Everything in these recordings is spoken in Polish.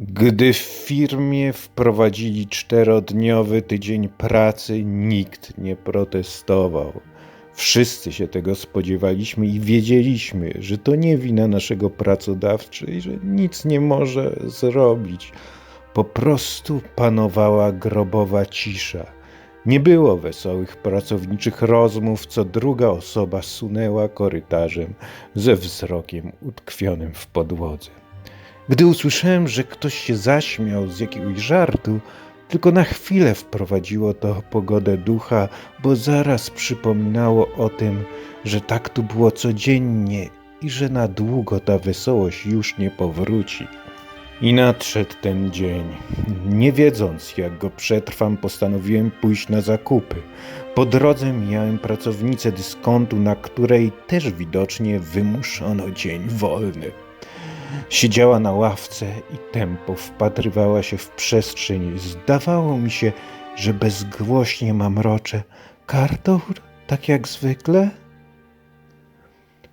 Gdy w firmie wprowadzili czterodniowy tydzień pracy, nikt nie protestował. Wszyscy się tego spodziewaliśmy i wiedzieliśmy, że to nie wina naszego pracodawcy i że nic nie może zrobić. Po prostu panowała grobowa cisza. Nie było wesołych pracowniczych rozmów, co druga osoba sunęła korytarzem ze wzrokiem utkwionym w podłodze. Gdy usłyszałem, że ktoś się zaśmiał z jakiegoś żartu, tylko na chwilę wprowadziło to pogodę ducha, bo zaraz przypominało o tym, że tak tu było codziennie i że na długo ta wesołość już nie powróci. I nadszedł ten dzień. Nie wiedząc, jak go przetrwam, postanowiłem pójść na zakupy. Po drodze mijałem pracownicę dyskontu, na której też widocznie wymuszono dzień wolny. Siedziała na ławce i tempo wpatrywała się w przestrzeń. Zdawało mi się, że bezgłośnie mamrocze. Kartur, tak jak zwykle?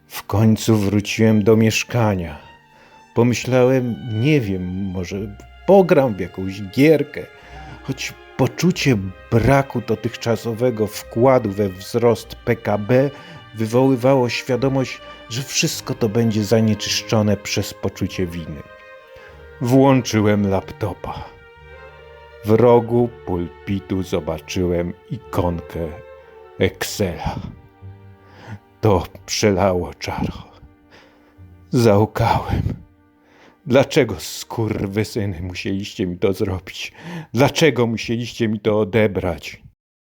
W końcu wróciłem do mieszkania. Pomyślałem, nie wiem, może pogram w jakąś gierkę, choć poczucie braku dotychczasowego wkładu we wzrost PKB wywoływało świadomość, że wszystko to będzie zanieczyszczone przez poczucie winy. Włączyłem laptopa. W rogu pulpitu zobaczyłem ikonkę Excela. To przelało czaro. Załkałem. Dlaczego, skurwysyny, musieliście mi to zrobić? Dlaczego musieliście mi to odebrać?